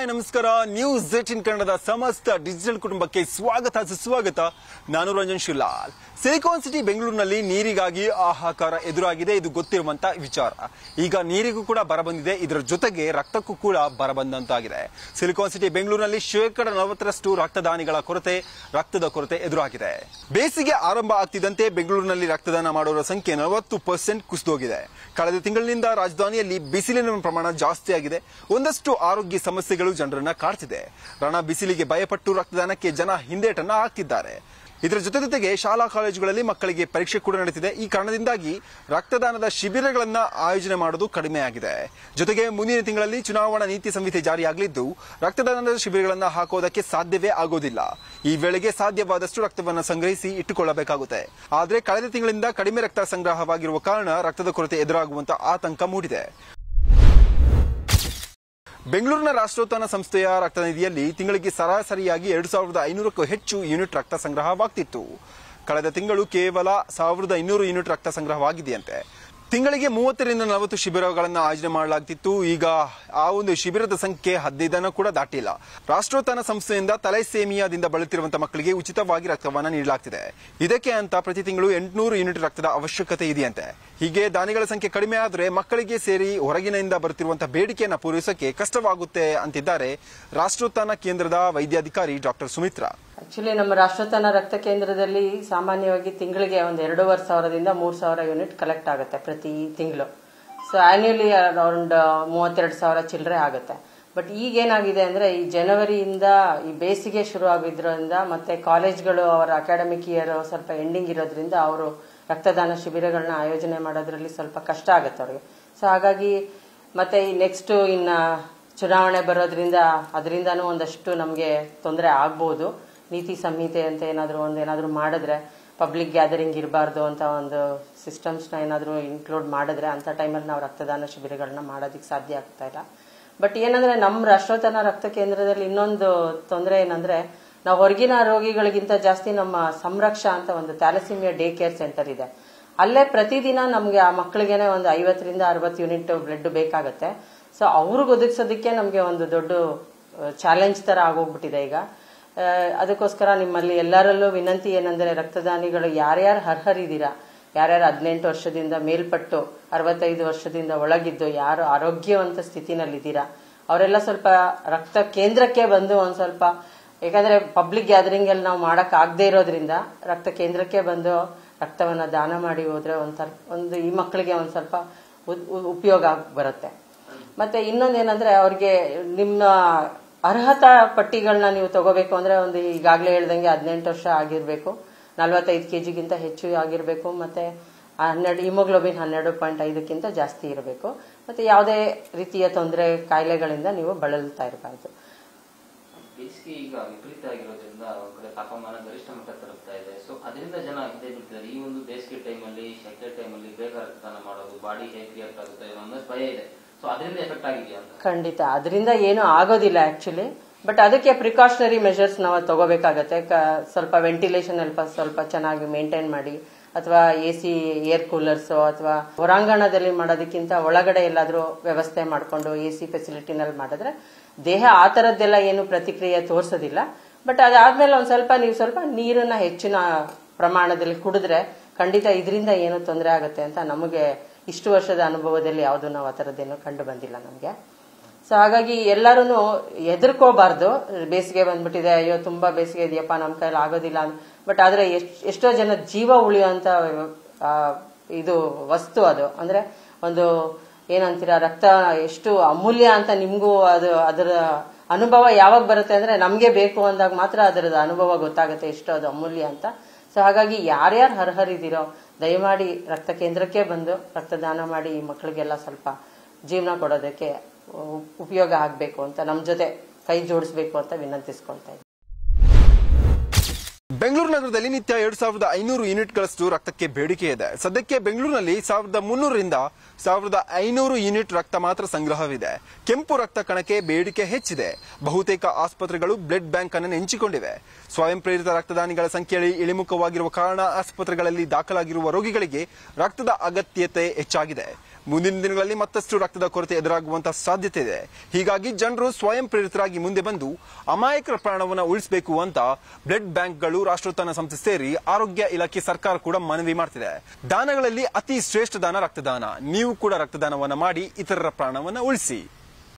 Hi, ನಮಸ್ಕಾರ. News eighteen ಕನ್ನಡದ ಸಮಸ್ತ ಡಿಜಿಟಲ್ ಕುಟುಂಬಕ್ಕೆ ಸ್ವಾಗತ, ಸುಸ್ವಾಗತ. ನಾನು ರಂಜನ್ ಶಿಲಾಲ್ ಸಿಲಿಕಾನ್ ಸಿಟಿ ಬೆಂಗಳೂರಿನಲ್ಲಿ ನೀರಿಗಾಗಿ ಆಹಾಕಾರ ಎದುರಾಗಿದೆ. ಇದು ಗೊತ್ತಿರುವಂತ ವಿಚಾರ. ಈಗ ನೀರಿಗೂ ಕೂಡ ಬರ ಬಂದಿದೆ ಇದರ ಜೊತೆಗೆ ರಕ್ತಕ್ಕೂ ಕೂಡ ಬರ ಬಂದಂತಾಗಿದೆ ಸಿಲಿಕಾನ್ ಸಿಟಿ ಬೆಂಗಳೂರಿನಲ್ಲಿ ಶೇಕಡ ನಲವತ್ತರಷ್ಟು ರಕ್ತದಾನಿಗಳ ಕೊರತೆ, ರಕ್ತದ ಕೊರತೆ ಎದುರಾಗಿದೆ. ಬೇಸಿಗೆ ಆರಂಭ ಆಗ್ತಿದ್ದಂತೆ ಬೆಂಗಳೂರಿನಲ್ಲಿ ರಕ್ತದಾನ ಮಾಡುವವರ ಸಂಖ್ಯೆ ನಲವತ್ತು ಪರ್ಸೆಂಟ್ ಕುಸಿದೋಗಿದೆ. ಕಳೆದ ತಿಂಗಳಿನಿಂದ ರಾಜಧಾನಿಯಲ್ಲಿ ಬಿಸಿಲಿನ ಪ್ರಮಾಣ ಜಾಸ್ತಿಯಾಗಿದೆ. ಒಂದಷ್ಟು ಆರೋಗ್ಯ ಸಮಸ್ಯೆಗಳು ಜನರನ್ನ ಕಾಡ್ತಿದೆ. ರಣ ಬಿಸಿಲಿಗೆ ಭಯಪಟ್ಟು ರಕ್ತದಾನಕ್ಕೆ ಜನ ಹಿಂದೇಟನ್ನ ಹಾಕ್ತಿದ್ದಾರೆ. ಇದರ ಜೊತೆ ಜೊತೆಗೆ ಶಾಲಾ ಕಾಲೇಜುಗಳಲ್ಲಿ ಮಕ್ಕಳಿಗೆ ಪರೀಕ್ಷೆ ಕೂಡ ನಡೀತಿದೆ. ಈ ಕಾರಣದಿಂದಾಗಿ ರಕ್ತದಾನದ ಶಿಬಿರಗಳನ್ನ ಆಯೋಜನೆ ಮಾಡೋದು ಕಡಿಮೆ ಆಗಿದೆ ಜೊತೆಗೆ ಮುಂದಿನ ತಿಂಗಳಲ್ಲಿ ಚುನಾವಣಾ ನೀತಿ ಸಂಹಿತೆ ಜಾರಿಯಾಗಲಿದ್ದು, ರಕ್ತದಾನದ ಶಿಬಿರಗಳನ್ನ ಹಾಕೋದಕ್ಕೆ ಸಾಧ್ಯವೇ ಆಗೋದಿಲ್ಲ. ಈ ವೇಳೆಗೆ ಸಾಧ್ಯವಾದಷ್ಟು ರಕ್ತವನ್ನು ಸಂಗ್ರಹಿಸಿ ಇಟ್ಟುಕೊಳ್ಳಬೇಕಾಗುತ್ತೆ. ಆದರೆ ಕಳೆದ ತಿಂಗಳಿಂದ ಕಡಿಮೆ ರಕ್ತ ಸಂಗ್ರಹವಾಗಿರುವ ಕಾರಣ ರಕ್ತದ ಕೊರತೆ ಎದುರಾಗುವಂತಹ ಆತಂಕ ಮೂಡಿದೆ. ಬೆಂಗಳೂರಿನ ರಾಷ್ಟ್ರೋತ್ಥಾನ ಸಂಸ್ಥೆಯ ರಕ್ತ ನಿಧಿಯಲ್ಲಿ ತಿಂಗಳಿಗೆ ಸರಾಸರಿಯಾಗಿ ಎರಡು ಸಾವಿರದ ಐನೂರಕ್ಕೂ ಹೆಚ್ಚು ಯೂನಿಟ್ ರಕ್ತ ಸಂಗ್ರಹವಾಗ್ತಿತ್ತು. ಕಳೆದ ತಿಂಗಳು ಕೇವಲ ಸಾವಿರದ ಇನ್ನೂರು ಯೂನಿಟ್ ರಕ್ತ ಸಂಗ್ರಹವಾಗಿದೆಯಂತೆ. ತಿಂಗಳಿಗೆ ಮೂವತ್ತರಿಂದ ನಲವತ್ತು ಶಿಬಿರಗಳನ್ನು ಆಯೋಜನೆ ಮಾಡಲಾಗ್ತಿತ್ತು. ಈಗ ಆ ಒಂದು ಶಿಬಿರದ ಸಂಖ್ಯೆ ಹದಿನೈದನ್ನು ಕೂಡ ದಾಟಿಲ್ಲ. ರಾಷ್ಟ್ರೋತ್ಥಾನ ಸಂಸ್ಥೆಯಿಂದ ತಲೆಸೇಮಿಯಾದಿಂದ ಬಳಲುತ್ತಿರುವಂತಹ ಮಕ್ಕಳಿಗೆ ಉಚಿತವಾಗಿ ರಕ್ತವನ್ನು ನೀಡಲಾಗ್ತಿದೆ. ಇದಕ್ಕೆ ಅಂತ ಪ್ರತಿ ತಿಂಗಳು ಎಂಟುನೂರು ಯೂನಿಟ್ ರಕ್ತದ ಅವಶ್ಯಕತೆ ಇದೆಯಂತೆ. ಹೀಗೆ ದಾನಿಗಳ ಸಂಖ್ಯೆ ಕಡಿಮೆ ಆದರೆ ಮಕ್ಕಳಿಗೆ ಸೇರಿ ಹೊರಗಿನಿಂದ ಬರುತ್ತಿರುವಂತಹ ಬೇಡಿಕೆಯನ್ನು ಪೂರೈಸಕ್ಕೆ ಕಷ್ಟವಾಗುತ್ತೆ ಅಂತಿದ್ದಾರೆ ರಾಷ್ಟ್ರೋತ್ಥಾನ ಕೇಂದ್ರದ ವೈದ್ಯಾಧಿಕಾರಿ ಡಾಕ್ಟರ್ ಸುಮಿತ್ರಾ. ಆಕ್ಚುಲಿ ನಮ್ಮ ರಾಷ್ಟ್ರತನ ರಕ್ತ ಕೇಂದ್ರದಲ್ಲಿ ಸಾಮಾನ್ಯವಾಗಿ ತಿಂಗಳಿಗೆ ಒಂದು ಎರಡೂವರೆ ಸಾವಿರದಿಂದ ಮೂರು ಸಾವಿರ ಯೂನಿಟ್ ಕಲೆಕ್ಟ್ ಆಗುತ್ತೆ ಪ್ರತಿ ತಿಂಗಳು. ಸೊ ಆನ್ಯುಲಿ ಅರೌಂಡ್ ಮೂವತ್ತೆರಡು ಸಾವಿರ ಚಿಲ್ಲರೆ ಆಗುತ್ತೆ. ಬಟ್ ಈಗ ಏನಾಗಿದೆ ಅಂದ್ರೆ ಈ ಜನವರಿಯಿಂದ ಈ ಬೇಸಿಗೆ ಶುರು ಆಗಿದ್ದರಿಂದ ಮತ್ತು ಕಾಲೇಜ್ಗಳು ಅವರ ಅಕಾಡೆಮಿಕ್ ಇಯರ್ ಸ್ವಲ್ಪ ಎಂಡಿಂಗ್ ಇರೋದ್ರಿಂದ ಅವರು ರಕ್ತದಾನ ಶಿಬಿರಗಳನ್ನ ಆಯೋಜನೆ ಮಾಡೋದ್ರಲ್ಲಿ ಸ್ವಲ್ಪ ಕಷ್ಟ ಆಗುತ್ತೆ ಅವ್ರಿಗೆ. ಸೊ ಹಾಗಾಗಿ ಮತ್ತೆ ಈ ನೆಕ್ಸ್ಟ್ ಇನ್ನು ಚುನಾವಣೆ ಬರೋದ್ರಿಂದ ಅದರಿಂದನೂ ಒಂದಷ್ಟು ನಮಗೆ ತೊಂದರೆ ಆಗ್ಬೋದು. ನೀತಿ ಸಂಹಿತೆ ಅಂತ ಏನಾದರೂ ಒಂದು ಏನಾದರೂ ಮಾಡಿದ್ರೆ ಪಬ್ಲಿಕ್ ಗ್ಯಾದರಿಂಗ್ ಇರಬಾರ್ದು ಅಂತ ಒಂದು ಸಿಸ್ಟಮ್ಸ್ನ ಏನಾದರೂ ಇನ್ಕ್ಲೂಡ್ ಮಾಡಿದ್ರೆ ಅಂಥ ಟೈಮಲ್ಲಿ ನಾವು ರಕ್ತದಾನ ಶಿಬಿರಗಳನ್ನ ಮಾಡೋದಕ್ಕೆ ಸಾಧ್ಯ ಆಗ್ತಾ ಇಲ್ಲ. ಬಟ್ ಏನಂದ್ರೆ ನಮ್ಮ ರಾಷ್ಟ್ರೋತ್ಥಾನ ರಕ್ತ ಕೇಂದ್ರದಲ್ಲಿ ಇನ್ನೊಂದು ತೊಂದರೆ ಏನಂದ್ರೆ, ನಾವು ಹೊರಗಿನ ರೋಗಿಗಳಿಗಿಂತ ಜಾಸ್ತಿ ನಮ್ಮ ಸಂರಕ್ಷಾ ಅಂತ ಒಂದು ಥ್ಯಾಲಸಿಮಿಯಾ ಡೇ ಕೇರ್ ಸೆಂಟರ್ ಇದೆ. ಅಲ್ಲೇ ಪ್ರತಿದಿನ ನಮಗೆ ಆ ಮಕ್ಕಳಿಗೇನೆ ಒಂದು ಐವತ್ತರಿಂದ ಅರವತ್ತು ಯೂನಿಟ್ ಬ್ಲಡ್ ಬೇಕಾಗುತ್ತೆ. ಸೊ ಅವ್ರಿಗೆ ಒದಗಿಸೋದಕ್ಕೆ ನಮಗೆ ಒಂದು ದೊಡ್ಡ, ಚಾಲೆಂಜ್ ತರ ಆಗೋಗ್ಬಿಟ್ಟಿದೆ ಈಗ. ಅದಕ್ಕೋಸ್ಕರ ನಿಮ್ಮಲ್ಲಿ ಎಲ್ಲರಲ್ಲೂ ವಿನಂತಿ ಏನಂದರೆ ರಕ್ತದಾನಿಗಳು ಯಾರ್ಯಾರು ಅರ್ಹರಿದ್ದೀರಾ, ಯಾರ್ಯಾರು ಹದಿನೆಂಟು ವರ್ಷದಿಂದ ಮೇಲ್ಪಟ್ಟು ಅರವತ್ತೈದು ವರ್ಷದಿಂದ ಒಳಗಿದ್ದು, ಯಾರು ಆರೋಗ್ಯವಂತ ಸ್ಥಿತಿನಲ್ಲಿದ್ದೀರಾ, ಅವರೆಲ್ಲ ಸ್ವಲ್ಪ ರಕ್ತ ಕೇಂದ್ರಕ್ಕೆ ಬಂದು ಒಂದು ಸ್ವಲ್ಪ ಯಾಕಂದ್ರೆ ಪಬ್ಲಿಕ್ ಗ್ಯಾದರಿಂಗ್ ಅಲ್ಲಿ ನಾವು ಮಾಡೋಕ್ಕಾಗದೇ ಇರೋದ್ರಿಂದ ರಕ್ತ ಕೇಂದ್ರಕ್ಕೆ ಬಂದು ರಕ್ತವನ್ನ ದಾನ ಮಾಡಿ ಹೋದರೆ ಒಂಥರ ಒಂದು ಈ ಮಕ್ಕಳಿಗೆ ಒಂದು ಸ್ವಲ್ಪ ಉಪಯೋಗ ಬರುತ್ತೆ. ಮತ್ತೆ ಇನ್ನೊಂದೇನಂದ್ರೆ ಅವ್ರಿಗೆ ನಿಮ್ಮ ಅರ್ಹತಾ ಪಟ್ಟಿಗಳನ್ನ ನೀವು ತಗೋಬೇಕು ಅಂದ್ರೆ ಒಂದು ಈಗಾಗಲೇ ಹೇಳ್ದಂಗೆ ಹದಿನೆಂಟು ವರ್ಷ ಆಗಿರ್ಬೇಕು, ನಲವತ್ತೈದು ಕೆಜಿಗಿಂತ ಹೆಚ್ಚು ಆಗಿರಬೇಕು, ಮತ್ತೆ ಹನ್ನೆರಡು, ಹಿಮೋಗ್ಲೋಬಿನ್ ಹನ್ನೆರಡು ಪಾಯಿಂಟ್ ಐದಕ್ಕಿಂತ ಜಾಸ್ತಿ ಇರಬೇಕು. ಮತ್ತೆ ಯಾವುದೇ ರೀತಿಯ ತೊಂದರೆ ಕಾಯಿಲೆಗಳಿಂದ ನೀವು ಬಳಲ್ತಾ ಇರಬಾರ್ದು. ಬೇಸಿಗೆ ಈಗ ವಿಪರೀತ ಆಗಿರೋದ್ರಿಂದ ಕಡೆ ತಾಪಮಾನ ಗರಿಷ್ಠ ಮಟ್ಟ ತಲುಪ್ತಾ ಇದೆ. ಸೊ ಅದರಿಂದ ಜನ ಇದೆ ಈ ಒಂದು ಬೇಸಿಗೆ ಟೈಮಲ್ಲಿ ಶೆಕೆ ಟೈಮಲ್ಲಿ ಬೇಗ ರಕ್ತದಾನ ಮಾಡೋದು ಬಾಡಿ ಹೇಗೆ ಆಗುತ್ತೆ ಭಯ ಇದೆ. ಖಂಡಿತ. ಅದರಿಂದ ಏನು ಆಗೋದಿಲ್ಲ ಆಕ್ಚುಲಿ ಬಟ್ ಅದಕ್ಕೆ ಪ್ರಿಕಾಷನರಿ ಮೆಷರ್ಸ್ ನಾವು ತಗೋಬೇಕಾಗತ್ತೆ. ಸ್ವಲ್ಪ ವೆಂಟಿಲೇಷನ್ ಸ್ವಲ್ಪ ಸ್ವಲ್ಪ ಚೆನ್ನಾಗಿ ಮೇಂಟೈನ್ ಮಾಡಿ. ಅಥವಾ ಎ ಸಿ ಏರ್ ಕೂಲರ್ಸ್ ಅಥವಾ ಹೊರಾಂಗಣದಲ್ಲಿ ಮಾಡೋದಕ್ಕಿಂತ ಒಳಗಡೆ ಎಲ್ಲಾದ್ರೂ ವ್ಯವಸ್ಥೆ ಮಾಡಿಕೊಂಡು ಎ ಸಿ ಫೆಸಿಲಿಟಿನಲ್ಲಿ ಮಾಡಿದ್ರೆ ದೇಹ ಆ ಥರದ್ದೆಲ್ಲ ಏನು ಪ್ರತಿಕ್ರಿಯೆ ತೋರಿಸೋದಿಲ್ಲ. ಬಟ್ ಅದಾದ್ಮೇಲೆ ಒಂದ್ ಸ್ವಲ್ಪ ನೀವು ಸ್ವಲ್ಪ ನೀರನ್ನ ಹೆಚ್ಚಿನ ಪ್ರಮಾಣದಲ್ಲಿ ಕುಡಿದ್ರೆ ಖಂಡಿತ ಇದರಿಂದ ಏನು ತೊಂದರೆ ಆಗುತ್ತೆ ಅಂತ ನಮಗೆ ಇಷ್ಟು ವರ್ಷದ ಅನುಭವದಲ್ಲಿ ಯಾವುದು ನಾವು ಆ ಥರದ್ದೇನು ಕಂಡು ಬಂದಿಲ್ಲ ನಮಗೆ. ಸೊ ಹಾಗಾಗಿ ಎಲ್ಲರೂ ಹೆದರ್ಕೋಬಾರ್ದು. ಬೇಸಿಗೆ ಬಂದ್ಬಿಟ್ಟಿದೆ ಅಯ್ಯೋ ತುಂಬಾ ಬೇಸಿಗೆ ಇದೆಯಪ್ಪ ನಮ್ಮ ಕೈಲಿ ಆಗೋದಿಲ್ಲ ಬಟ್ ಆದ್ರೆ ಎಷ್ಟು ಜನ ಜೀವ ಉಳಿಯುವಂತ ಆ, ಇದು ವಸ್ತು ಅದು. ಅಂದ್ರೆ ಒಂದು ಏನಂತೀರ ರಕ್ತ ಎಷ್ಟು ಅಮೂಲ್ಯ ಅಂತ ನಿಮಗೂ ಅದು ಅದರ ಅನುಭವ ಯಾವಾಗ ಬರುತ್ತೆ ಅಂದ್ರೆ ನಮಗೆ ಬೇಕು ಅಂದಾಗ ಮಾತ್ರ ಅದರದ ಅನುಭವ ಗೊತ್ತಾಗುತ್ತೆ ಎಷ್ಟು ಅದು ಅಮೂಲ್ಯ ಅಂತ. ಸೊ ಹಾಗಾಗಿ ಯಾರ್ಯಾರು ಅರ್ಹರಿದ್ದೀರೋ ದಯಮಾಡಿ ರಕ್ತ ಕೇಂದ್ರಕ್ಕೆ ಬಂದು ರಕ್ತದಾನ ಮಾಡಿ ಈ ಮಕ್ಕಳಿಗೆಲ್ಲ ಸ್ವಲ್ಪ ಜೀವನ ಕೊಡೋದಕ್ಕೆ ಉಪಯೋಗ ಆಗಬೇಕು ಅಂತ ನಮ್ಮ ಜೊತೆ ಕೈ ಜೋಡಿಸ್ಬೇಕು ಅಂತ ವಿನಂತಿಸ್ಕೊಳ್ತಾ ಬೆಂಗಳೂರು ನಗರದಲ್ಲಿ ನಿತ್ಯ ಎರಡು ಸಾವಿರದ ಐನೂರು ಯೂನಿಟ್ಗಳಷ್ಟು ರಕ್ತಕ್ಕೆ ಬೇಡಿಕೆ ಇದೆ. ಸದ್ಯಕ್ಕೆ ಬೆಂಗಳೂರಿನಲ್ಲಿ ಸಾವಿರದ ಮುನ್ನೂರರಿಂದ ಸಾವಿರದ ಐನೂರು ಯೂನಿಟ್ ರಕ್ತ ಮಾತ್ರ ಸಂಗ್ರಹವಿದೆ. ಕೆಂಪು ರಕ್ತ ಕಣಕ್ಕೆ ಬೇಡಿಕೆ ಹೆಚ್ಚಿದೆ. ಬಹುತೇಕ ಆಸ್ಪತ್ರೆಗಳು ಬ್ಲಡ್ ಬ್ಯಾಂಕ್ ಅನ್ನು ನೆಂಚಿಕೊಂಡಿವೆ. ಸ್ವಯಂ ಪ್ರೇರಿತ ರಕ್ತದಾನಿಗಳ ಸಂಖ್ಯೆಯಲ್ಲಿ ಇಳಿಮುಖವಾಗಿರುವ ಕಾರಣ ಆಸ್ಪತ್ರೆಗಳಲ್ಲಿ ದಾಖಲಾಗಿರುವ ರೋಗಿಗಳಿಗೆ ರಕ್ತದ ಅಗತ್ಯತೆ ಹೆಚ್ಚಾಗಿದೆ. ಮುಂದಿನ ದಿನಗಳಲ್ಲಿ ಮತ್ತಷ್ಟು ರಕ್ತದ ಕೊರತೆ ಎದುರಾಗುವಂತಹ ಸಾಧ್ಯತೆ ಇದೆ. ಹೀಗಾಗಿ ಜನರು ಸ್ವಯಂ ಪ್ರೇರಿತರಾಗಿ ಮುಂದೆ ಬಂದು ಅಮಾಯಕರ ಪ್ರಾಣವನ್ನು ಉಳಿಸಬೇಕು ಅಂತ ಬ್ಲಡ್ ಬ್ಯಾಂಕ್ಗಳು, ರಾಷ್ಟ್ರೋತ್ಥಾನ ಸಂಸ್ಥೆ ಸೇರಿ ಆರೋಗ್ಯ ಇಲಾಖೆ ಸರ್ಕಾರ ಕೂಡ ಮನವಿ ಮಾಡ್ತಿದೆ. ದಾನಗಳಲ್ಲಿ ಅತಿ ಶ್ರೇಷ್ಠ ದಾನ ರಕ್ತದಾನ. ನೀವು ಕೂಡ ರಕ್ತದಾನವನ್ನು ಮಾಡಿ ಇತರರ ಪ್ರಾಣವನ್ನು ಉಳಿಸಿ.